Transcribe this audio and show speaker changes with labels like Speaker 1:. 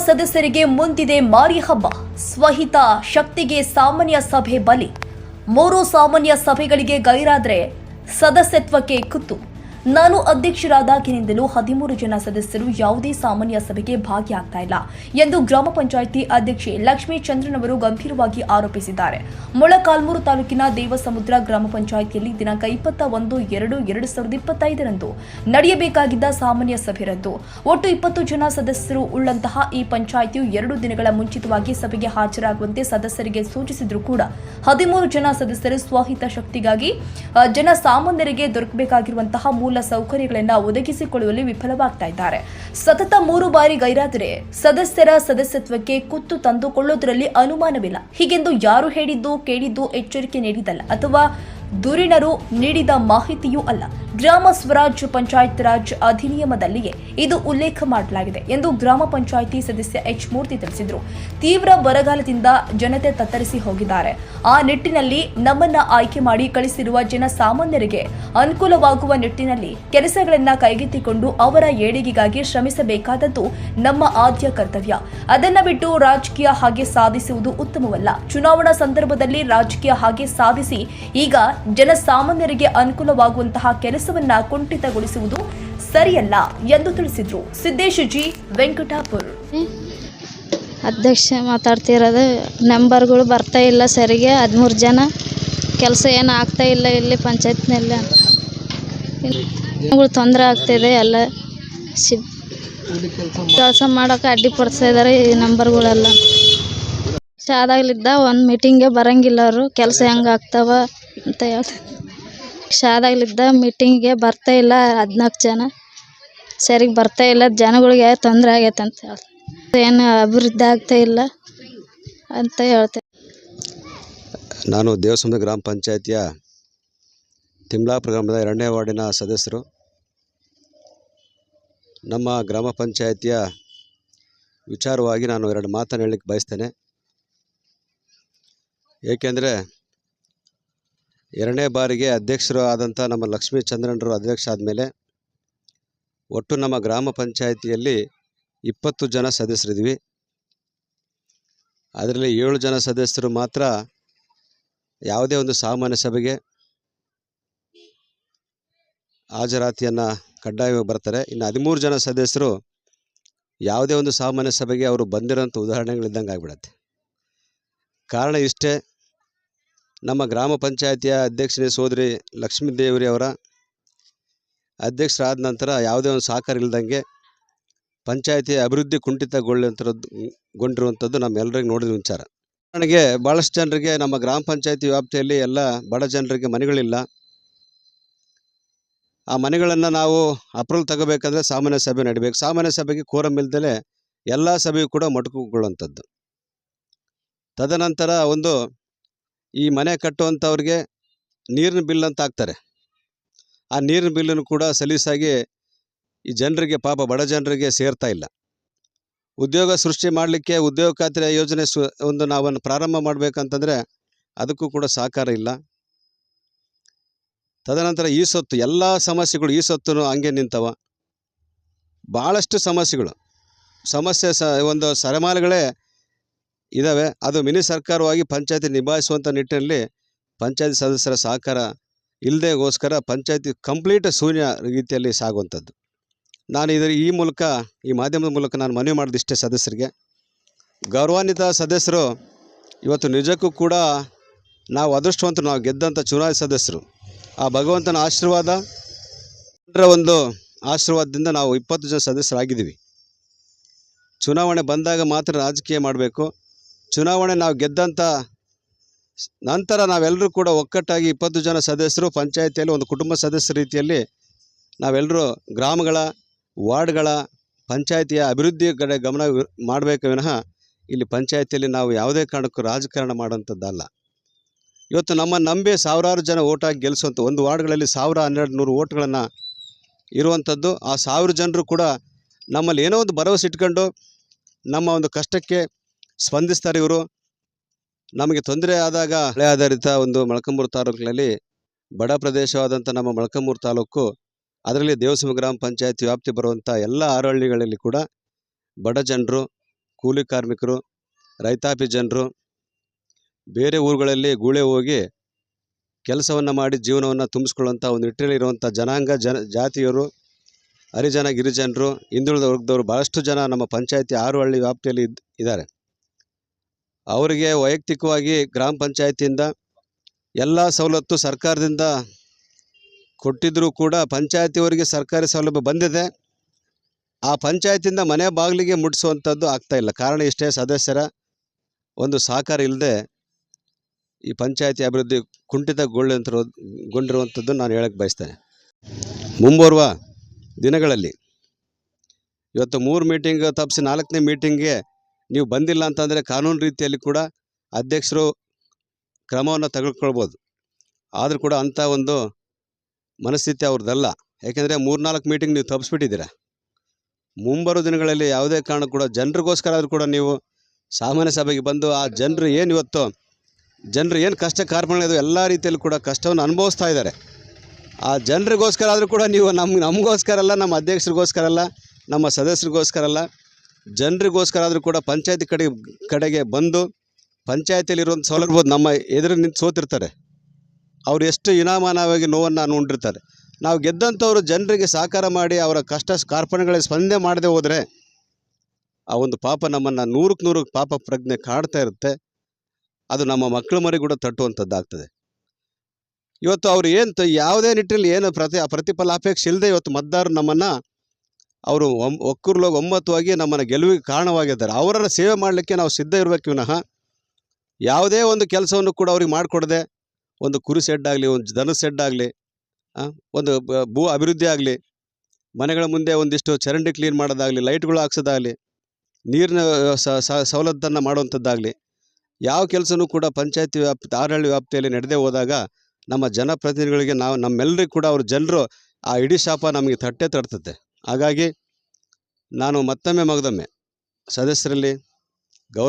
Speaker 1: ಸದಸ್ಯರಿಗೆ ಮುಂದಿದೆ ಮಾರಿ ಹಬ್ಬ. ಸ್ವಹಿತ ಶಕ್ತಿಗೆ ಸಾಮಾನ್ಯ ಸಭೆ ಬಲಿ. ಮೂರು ಸಾಮಾನ್ಯ ಸಭೆಗಳಿಗೆ ಗೈರಾದ್ರೆ ಸದಸ್ಯತ್ವಕ್ಕೆ ಕುತ್ತು. ನಾನು ಅಧ್ಯಕ್ಷರಾದಾಗಿನಿಂದಲೂ ಹದಿಮೂರು ಜನ ಸದಸ್ಯರು ಯಾವುದೇ ಸಾಮಾನ್ಯ ಸಭೆಗೆ ಭಾಗಿಯಾಗ್ತಾ ಇಲ್ಲ ಎಂದು ಗ್ರಾಮ ಪಂಚಾಯಿತಿ ಅಧ್ಯಕ್ಷೆ ಲಕ್ಷ್ಮೀ ಚಂದ್ರನ್ ಅವರು ಗಂಭೀರವಾಗಿ ಆರೋಪಿಸಿದ್ದಾರೆ. ಮೊಳಕಾಲ್ಮೂರು ತಾಲೂಕಿನ ದೇವಸಮುದ್ರ ಗ್ರಾಮ ಪಂಚಾಯಿತಿಯಲ್ಲಿ ದಿನಾಂಕ ಇಪ್ಪತ್ತ ಒಂದು ಎರಡು ಎರಡು ಸಾವಿರದ ಇಪ್ಪತ್ತೈದರಂದು ನಡೆಯಬೇಕಾಗಿದ್ದ ಸಾಮಾನ್ಯ ಸಭೆ ರದ್ದು ಒಟ್ಟು ಇಪ್ಪತ್ತು ಜನ ಸದಸ್ಯರು ಉಳ್ಳಂತಹ ಈ ಪಂಚಾಯಿತಿಯು ಎರಡು ದಿನಗಳ ಮುಂಚಿತವಾಗಿ ಸಭೆಗೆ ಹಾಜರಾಗುವಂತೆ ಸದಸ್ಯರಿಗೆ ಸೂಚಿಸಿದ್ರು ಕೂಡ ಹದಿಮೂರು ಜನ ಸದಸ್ಯರು ಸ್ವಹಿತ ಶಕ್ತಿಗಾಗಿ ಜನ ಸಾಮಾನ್ಯರಿಗೆ ದೊರಕಬೇಕಾಗಿರುವಂತಹ ಸೌಕರ್ಯಗಳನ್ನು ಒದಗಿಸಿಕೊಳ್ಳುವಲ್ಲಿ ವಿಫಲವಾಗ್ತಾ ಇದ್ದಾರೆ. ಸತತ ಮೂರು ಬಾರಿ ಗೈರಾದರೆ ಸದಸ್ಯರ ಸದಸ್ಯತ್ವಕ್ಕೆ ಕುತ್ತು ತಂದುಕೊಳ್ಳುವುದರಲ್ಲಿ ಅನುಮಾನವಿಲ್ಲ. ಹೀಗೆಂದು ಯಾರು ಹೇಳಿದ್ದು ಕೇಳಿದ್ದು ಎಚ್ಚರಿಕೆ ನೀಡಿದಲ್ಲ ಅಥವಾ ದುರಿಣರು ನೀಡಿದ ಮಾಹಿತಿಯೂ ಅಲ್ಲ. ಗ್ರಾಮ ಸ್ವರಾಜ್ ಪಂಚಾಯತ್ ರಾಜ್ ಅಧಿನಿಯಮದಲ್ಲಿಯೇ ಇದು ಉಲ್ಲೇಖ ಮಾಡಲಾಗಿದೆ ಎಂದು ಗ್ರಾಮ ಪಂಚಾಯಿತಿ ಸದಸ್ಯ ಎಚ್ ಮೂರ್ತಿ ತಿಳಿಸಿದರು. ತೀವ್ರ ಬರಗಾಲದಿಂದ ಜನತೆ ತತ್ತರಿಸಿ ಹೋಗಿದ್ದಾರೆ. ಆ ನಿಟ್ಟಿನಲ್ಲಿ ನಮ್ಮನ್ನ ಆಯ್ಕೆ ಮಾಡಿ ಕಳಿಸಿರುವ ಜನಸಾಮಾನ್ಯರಿಗೆ ಅನುಕೂಲವಾಗುವ ನಿಟ್ಟಿನಲ್ಲಿ ಕೆಲಸಗಳನ್ನ ಕೈಗೆತ್ತಿಕೊಂಡು ಅವರ ಏಳಿಗೆಗಾಗಿ ಶ್ರಮಿಸಬೇಕಾದದ್ದು ನಮ್ಮ ಆದ್ಯ ಕರ್ತವ್ಯ. ಅದನ್ನ ಬಿಟ್ಟು ರಾಜಕೀಯ ಹಾಗೆ ಸಾಧಿಸುವುದು ಉತ್ತಮವಲ್ಲ. ಚುನಾವಣಾ ಸಂದರ್ಭದಲ್ಲಿ ರಾಜಕೀಯ ಹಾಗೆ ಸಾಧಿಸಿ ಈಗ ಜನಸಾಮಾನ್ಯರಿಗೆ ಅನುಕೂಲವಾಗುವಂತಹ ಕೆಲಸವನ್ನ ಕುಂಠಿತಗೊಳಿಸುವುದು ಸರಿಯಲ್ಲ ಎಂದು ತಿಳಿಸಿದ್ರು ಸಿದ್ದೇಶ್ ಜಿ ವೆಂಕಟಾಪುರ್.
Speaker 2: ಅಧ್ಯಕ್ಷ ಮಾತಾಡ್ತಿರೋದು ನಂಬರ್ಗಳು ಬರ್ತಾ ಇಲ್ಲ ಸರಿಗೆ, ಹದಿಮೂರು ಜನ. ಕೆಲಸ ಏನು ಆಗ್ತಾ ಇಲ್ಲ ಇಲ್ಲಿ ಪಂಚಾಯತ್ನಲ್ಲಿ. ಜನಗಳು ತೊಂದರೆ ಆಗ್ತಿದೆ ಎಲ್ಲ ಶಿಬ್ ಕೆಲಸ ಮಾಡೋಕೆ ಅಡ್ಡಿಪಡಿಸ್ತಾ ಇದ್ದಾರೆ ಈ ನಂಬರ್ಗಳೆಲ್ಲ. ಆದಾಗಲಿದ್ದ ಒಂದು ಮೀಟಿಂಗೇ ಬರಂಗಿಲ್ಲ ಅವರು. ಕೆಲಸ ಹೆಂಗೆ ಆಗ್ತಾವ ಅಂತ ಹೇಳ್ತಾರೆ ಶಾದಾಗ್ಲಿದ್ದ ಮೀಟಿಂಗ್ಗೆ ಬರ್ತಾ ಇಲ್ಲ ಹದಿನಾಲ್ಕು ಜನ. ಸರಿಗೆ ಬರ್ತಾ ಇಲ್ಲ. ಜನಗಳಿಗೆ ತೊಂದರೆ ಆಗೈತೆ ಅಂತ ಏನು ಅಭಿವೃದ್ಧಿ ಆಗ್ತಾ ಇಲ್ಲ ಅಂತ ಹೇಳ್ತೆ.
Speaker 3: ನಾನು ದೇವಸಂದ ಗ್ರಾಮ ಪಂಚಾಯಿತಿಯ ತಿಮ್ಲಾಪುರ ಗ್ರಾಮದ ಎರಡನೇ ವಾರ್ಡಿನ ಸದಸ್ಯರು. ನಮ್ಮ ಗ್ರಾಮ ಪಂಚಾಯಿತಿಯ ವಿಚಾರವಾಗಿ ನಾನು ಎರಡು ಮಾತನ್ನು ಹೇಳಲಿಕ್ಕೆ ಬಯಸ್ತೇನೆ. ಏಕೆಂದರೆ ಎರಡನೇ ಬಾರಿಗೆ ಅಧ್ಯಕ್ಷರು ಆದಂಥ ನಮ್ಮ ಲಕ್ಷ್ಮೀ ಚಂದ್ರನರು ಅಧ್ಯಕ್ಷ ಆದಮೇಲೆ ಒಟ್ಟು ನಮ್ಮ ಗ್ರಾಮ ಪಂಚಾಯಿತಿಯಲ್ಲಿ ಇಪ್ಪತ್ತು ಜನ ಸದಸ್ಯರಿದ್ವಿ ಅದರಲ್ಲಿ ಏಳು ಜನ ಸದಸ್ಯರು ಮಾತ್ರ ಯಾವುದೇ ಒಂದು ಸಾಮಾನ್ಯ ಸಭೆಗೆ ಹಾಜರಾತಿಯನ್ನು ಕಡ್ಡಾಯವಾಗಿ ಬರ್ತಾರೆ. ಇನ್ನು ಹದಿಮೂರು ಜನ ಸದಸ್ಯರು ಯಾವುದೇ ಒಂದು ಸಾಮಾನ್ಯ ಸಭೆಗೆ ಅವರು ಬಂದಿರೋಂಥ ಉದಾಹರಣೆಗಳಿದ್ದಂಗೆ ಆಗಿಬಿಡತ್ತೆ. ಕಾರಣ ಇಷ್ಟೇ ನಮ್ಮ ಗ್ರಾಮ ಪಂಚಾಯಿತಿಯ ಅಧ್ಯಕ್ಷನೇ ಸೋದರಿ ಲಕ್ಷ್ಮೀ ದೇವರಿ ಅವರ. ಅಧ್ಯಕ್ಷರಾದ ನಂತರ ಯಾವುದೇ ಒಂದು ಸಹಕಾರ ಇಲ್ದಂಗೆ ಪಂಚಾಯಿತಿ ಅಭಿವೃದ್ಧಿ ಕುಂಠಿತಗೊಳ್ಳುವಂಥದ್ದು ಗೊಂಡಿರುವಂಥದ್ದು ನಮ್ಮೆಲ್ಲರಿಗೆ ನೋಡಿದ ವಿಚಾರ. ನನಗೆ ಭಾಳಷ್ಟು ಜನರಿಗೆ ನಮ್ಮ ಗ್ರಾಮ ಪಂಚಾಯತಿ ವ್ಯಾಪ್ತಿಯಲ್ಲಿ ಎಲ್ಲ ಬಡ ಜನರಿಗೆ ಮನೆಗಳಿಲ್ಲ. ಆ ಮನೆಗಳನ್ನು ನಾವು ಅಪ್ರೂವಲ್ ತಗೋಬೇಕಂದ್ರೆ ಸಾಮಾನ್ಯ ಸಭೆ ನಡಿಬೇಕು. ಸಾಮಾನ್ಯ ಸಭೆಗೆ ಕೋರಂ ಇಲ್ದಲೆ ಎಲ್ಲ ಸಭೆಯೂ ಕೂಡ ಮೊಟಕುಗೊಳ್ಳುವಂಥದ್ದು ತದನಂತರ ಒಂದು ಈ ಮನೆ ಕಟ್ಟುವಂಥವ್ರಿಗೆ ನೀರಿನ ಬಿಲ್ ಅಂತ ಹಾಕ್ತಾರೆ. ಆ ನೀರಿನ ಬಿಲ್ಲನ್ನು ಕೂಡ ಸಲೀಸಾಗಿ ಈ ಜನರಿಗೆ, ಪಾಪ ಬಡ ಜನರಿಗೆ ಸೇರ್ತಾ ಇಲ್ಲ. ಉದ್ಯೋಗ ಸೃಷ್ಟಿ ಮಾಡಲಿಕ್ಕೆ ಉದ್ಯೋಗ ಖಾತ್ರಿ ಯೋಜನೆ ಸು, ಒಂದು ನಾವನ್ನು ಪ್ರಾರಂಭ ಮಾಡಬೇಕಂತಂದರೆ ಅದಕ್ಕೂ ಕೂಡ ಸಹಕಾರ ಇಲ್ಲ. ತದನಂತರ ಈ ಸೊತ್ತು, ಎಲ್ಲ ಸಮಸ್ಯೆಗಳು ಈ ಸೊತ್ತು ಹಂಗೆ ನಿಂತವ. ಭಾಳಷ್ಟು ಸಮಸ್ಯೆಗಳು. ಸಮಸ್ಯೆ ಸ, ಒಂದು ಸರಮಾಲೆಗಳೇ ಇದ್ದಾವೆ ಅದು ಮಿನಿ ಸರ್ಕಾರವಾಗಿ ಪಂಚಾಯತಿ ನಿಭಾಯಿಸುವಂಥ ನಿಟ್ಟಿನಲ್ಲಿ ಪಂಚಾಯತಿ ಸದಸ್ಯರ ಸಹಕಾರ ಇಲ್ಲದೆಗೋಸ್ಕರ ಪಂಚಾಯತಿ ಕಂಪ್ಲೀಟ್ ಶೂನ್ಯ ರೀತಿಯಲ್ಲಿ ಸಾಗುವಂಥದ್ದು. ನಾನು ಇದರ ಈ ಮೂಲಕ, ಈ ಮಾಧ್ಯಮದ ಮೂಲಕ ನಾನು ಮನವಿ ಮಾಡಿದಿಷ್ಟೇ ಸದಸ್ಯರಿಗೆ. ಗೌರವಾನ್ವಿತ ಸದಸ್ಯರು, ಇವತ್ತು ನಿಜಕ್ಕೂ ಕೂಡ ನಾವು ಅದೃಷ್ಟವಂತರು, ನಾವು ಗೆದ್ದಂಥ ಚುನಾಯಿತ ಸದಸ್ಯರು. ಆ ಭಗವಂತನ ಆಶೀರ್ವಾದ ಒಂದು ಆಶೀರ್ವಾದದಿಂದ ನಾವು ಇಪ್ಪತ್ತು ಜನ ಸದಸ್ಯರಾಗಿದ್ದೀವಿ. ಚುನಾವಣೆ ಬಂದಾಗ ಮಾತ್ರ ರಾಜಕೀಯ ಮಾಡಬೇಕು. ಚುನಾವಣೆ ನಾವು ಗೆದ್ದಂಥ ನಂತರ ನಾವೆಲ್ಲರೂ ಕೂಡ ಒಕ್ಕಟ್ಟಾಗಿ ಇಪ್ಪತ್ತು ಜನ ಸದಸ್ಯರು, ಪಂಚಾಯತಿಯಲ್ಲಿ ಒಂದು ಕುಟುಂಬ ಸದಸ್ಯ ರೀತಿಯಲ್ಲಿ ನಾವೆಲ್ಲರೂ ಗ್ರಾಮಗಳ, ವಾರ್ಡ್ಗಳ, ಪಂಚಾಯತಿಯ ಅಭಿವೃದ್ಧಿ ಕಡೆ ಗಮನ ಮಾಡಬೇಕು ವಿನಃ ಇಲ್ಲಿ ಪಂಚಾಯತಿಯಲ್ಲಿ ನಾವು ಯಾವುದೇ ಕಾರಣಕ್ಕೂ ರಾಜಕಾರಣ ಮಾಡುವಂಥದ್ದಲ್ಲ. ಇವತ್ತು ನಮ್ಮ ನಂಬಿ ಸಾವಿರಾರು ಜನ ಓಟಾಗಿ ಗೆಲ್ಲಿಸುವಂಥ ಒಂದು ವಾರ್ಡ್ಗಳಲ್ಲಿ ಸಾವಿರ ಹನ್ನೆರಡು ನೂರು ಓಟ್ಗಳನ್ನು ಇರುವಂಥದ್ದು. ಆ ಸಾವಿರ ಜನರು ಕೂಡ ನಮ್ಮಲ್ಲಿ ಏನೋ ಒಂದು ಭರವಸೆ ಇಟ್ಕೊಂಡು ನಮ್ಮ ಒಂದು ಕಷ್ಟಕ್ಕೆ ಸ್ಪಂದಿಸ್ತಾರೆ ಇವರು. ನಮಗೆ ತೊಂದರೆ ಆದಾಗ ಮಳೆ ಆಧಾರಿತ ಒಂದು ಮಳಕಂಬೂರು ತಾಲೂಕಿನಲ್ಲಿ ಬಡ ಪ್ರದೇಶವಾದಂಥ ನಮ್ಮ ಮಳಕಂಬೂರು ತಾಲೂಕು, ಅದರಲ್ಲಿ ದೇವಸಮ ಗ್ರಾಮ ಪಂಚಾಯತ್ ವ್ಯಾಪ್ತಿ ಬರುವಂಥ ಎಲ್ಲ ಆರಹಳ್ಳಿಗಳಲ್ಲಿ ಕೂಡ ಬಡ ಜನರು, ಕೂಲಿ ಕಾರ್ಮಿಕರು, ರೈತಾಪಿ ಜನರು ಬೇರೆ ಊರುಗಳಲ್ಲಿ ಗೂಳೆ ಹೋಗಿ ಕೆಲಸವನ್ನು ಮಾಡಿ ಜೀವನವನ್ನು ತುಂಬಿಸ್ಕೊಳ್ಳುವಂಥ ಒಂದು ನಿಟ್ಟಿನಲ್ಲಿರುವಂಥ ಜನಾಂಗ ಜನ ಜಾತಿಯವರು ಹರಿಜನ ಗಿರಿಜನರು, ಹಿಂದುಳಿದ ವರ್ಗದವರು ಭಾಳಷ್ಟು ಜನ ನಮ್ಮ ಪಂಚಾಯತಿ ಆರು ಹಳ್ಳಿ ವ್ಯಾಪ್ತಿಯಲ್ಲಿ ಇದ್, ಇದ್ದಾರೆ. ಅವರಿಗೆ ವೈಯಕ್ತಿಕವಾಗಿ ಗ್ರಾಮ ಪಂಚಾಯತಿಯಿಂದ ಎಲ್ಲ ಸವಲತ್ತು ಸರ್ಕಾರದಿಂದ ಕೊಟ್ಟಿದ್ದರೂ ಕೂಡ ಪಂಚಾಯತಿಯವರಿಗೆ ಸರ್ಕಾರಿ ಸೌಲಭ್ಯ ಬಂದಿದೆ. ಆ ಪಂಚಾಯತಿಯಿಂದ ಮನೆ ಬಾಗಿಲಿಗೆ ಮುಟ್ಟಿಸುವಂಥದ್ದು ಇಲ್ಲ. ಕಾರಣ ಇಷ್ಟೇ ಸದಸ್ಯರ ಒಂದು ಸಹಕಾರ ಇಲ್ಲದೆ ಈ ಪಂಚಾಯತಿ ಅಭಿವೃದ್ಧಿ ಕುಂಠಿತಗೊಳ್ಳುವಂಥ ಗೊಂಡಿರುವಂಥದ್ದು ನಾನು ಹೇಳಕ್ಕೆ ಬಯಸ್ತೇನೆ. ಮುಂಬರುವ ದಿನಗಳಲ್ಲಿ ಇವತ್ತು ಮೂರು ಮೀಟಿಂಗ್ ತಪ್ಪಿಸಿ ನಾಲ್ಕನೇ ಮೀಟಿಂಗ್ಗೆ ನೀವು ಬಂದಿಲ್ಲ ಅಂತಂದರೆ ಕಾನೂನು ರೀತಿಯಲ್ಲಿ ಕೂಡ ಅಧ್ಯಕ್ಷರು ಕ್ರಮವನ್ನು ತೆಗೆದುಕೊಳ್ಬೋದು. ಆದರೂ ಕೂಡ ಅಂಥ ಒಂದು ಮನಸ್ಥಿತಿ ಅವ್ರದ್ದಲ್ಲ. ಯಾಕೆಂದರೆ ಮೂರ್ನಾಲ್ಕು ಮೀಟಿಂಗ್ ನೀವು ತಪ್ಪಿಸ್ಬಿಟ್ಟಿದ್ದೀರ ಮುಂಬರೋ ದಿನಗಳಲ್ಲಿ ಯಾವುದೇ ಕಾರಣ ಕೂಡ ಜನರಿಗೋಸ್ಕರ ಆದರೂ ಕೂಡ ನೀವು ಸಾಮಾನ್ಯ ಸಭೆಗೆ ಬಂದು ಆ ಜನರು ಏನು ಇವತ್ತು, ಜನರು ಏನು ಕಷ್ಟ ಕಾರ್ಪಣ್ಯದು ಎಲ್ಲ ರೀತಿಯಲ್ಲಿ ಕೂಡ ಕಷ್ಟವನ್ನು ಅನುಭವಿಸ್ತಾ ಇದ್ದಾರೆ. ಆ ಜನರಿಗೋಸ್ಕರ ಆದರೂ ಕೂಡ ನೀವು ನಮ್ಮ ನಮಗೋಸ್ಕರ ಅಲ್ಲ ನಮ್ಮ ಅಧ್ಯಕ್ಷರಿಗೋಸ್ಕರ ಅಲ್ಲ ನಮ್ಮ ಸದಸ್ಯರಿಗೋಸ್ಕರ ಅಲ್ಲ ಜನರಿಗೋಸ್ಕರ ಆದರೂ ಕೂಡ ಪಂಚಾಯತಿ ಕಡೆ, ಕಡೆಗೆ ಬಂದು ಪಂಚಾಯತಿಯಲ್ಲಿರುವಂಥ ಸೌಲಭ್ಯ ನಮ್ಮ ಎದುರು ನಿಂತು ಸೋತಿರ್ತಾರೆ. ಅವ್ರು ಎಷ್ಟು ಇನಾಮಾನವಾಗಿ ನೋವನ್ನು ಅನ್ಕೊಂಡಿರ್ತಾರೆ ನಾವು ಗೆದ್ದಂಥವರು ಜನರಿಗೆ ಸಹಕಾರ ಮಾಡಿ ಅವರ ಕಷ್ಟ ಕಾರ್ಪಣ್ಯಗಳಿಗೆ ಸ್ಪಂದನೆ ಮಾಡದೆ ಹೋದರೆ ಆ ಒಂದು ಪಾಪ ನಮ್ಮನ್ನು ನೂರಕ್ಕೆ ನೂರು ಪಾಪ ಪ್ರಜ್ಞೆ ಕಾಡ್ತಾ ಇರುತ್ತೆ. ಅದು ನಮ್ಮ ಮಕ್ಕಳ ಮರಿ ಕೂಡ ತಟ್ಟುವಂಥದ್ದಾಗ್ತದೆ. ಇವತ್ತು ಅವ್ರು ಏನು ಯಾವುದೇ ನಿಟ್ಟಿನಲ್ಲಿ ಏನು ಪ್ರತಿ, ಪ್ರತಿಫಲಾಪೇಕ್ಷೆ ಇಲ್ಲದೆ ಇವತ್ತು ಮತದಾರರು ನಮ್ಮನ್ನು ಅವರು ಒಮ್ ಒಕ್ಕೂರ್ಲೋಗಿ ಒಮ್ಮತವಾಗಿ ನಮ್ಮನ್ನು ಗೆಲುವಿಗೆ ಕಾರಣವಾಗಿದ್ದಾರೆ. ಅವರನ್ನ ಸೇವೆ ಮಾಡಲಿಕ್ಕೆ ನಾವು ಸಿದ್ಧ ಇರಬೇಕು ವಿನಃ. ಯಾವುದೇ ಒಂದು ಕೆಲಸವನ್ನು ಕೂಡ ಅವ್ರಿಗೆ ಮಾಡಿಕೊಡದೆ, ಒಂದು ಕುರಿ ಸೆಡ್ ಆಗಲಿ, ಒಂದು ದನ ಸೆಡ್ ಆಗಲಿ ಒಂದು ಭೂ ಅಭಿವೃದ್ಧಿ ಆಗಲಿ, ಮನೆಗಳ ಮುಂದೆ ಒಂದಿಷ್ಟು ಚರಂಡಿ ಕ್ಲೀನ್ ಮಾಡೋದಾಗಲಿ, ಲೈಟ್ಗಳು ಹಾಕ್ಸೋದಾಗಲಿ, ನೀರಿನ ಸವಲತ್ತನ್ನು ಮಾಡುವಂಥದ್ದಾಗಲಿ, ಯಾವ ಕೆಲಸನೂ ಕೂಡ ಪಂಚಾಯತಿ ವ್ಯಾಪ್ತಿ ಆರಳ್ಳಿ ವ್ಯಾಪ್ತಿಯಲ್ಲಿ ನಡೆದೇ ಹೋದಾಗ ನಮ್ಮ ಜನಪ್ರತಿನಿಧಿಗಳಿಗೆ ನಾವು ನಮ್ಮೆಲ್ಲರಿಗೂ ಕೂಡ ಅವ್ರ ಜನರು ಆ ಇಡೀ ಶಾಪ ನಮಗೆ ತಟ್ಟೆ ತಡ್ತದೆ ಹಾಗಾಗಿ ನಾನು ಮತ್ತೊಮ್ಮೆ ಮಗದೊಮ್ಮೆ ಸದಸ್ಯರಲ್ಲಿ ಗೌರವ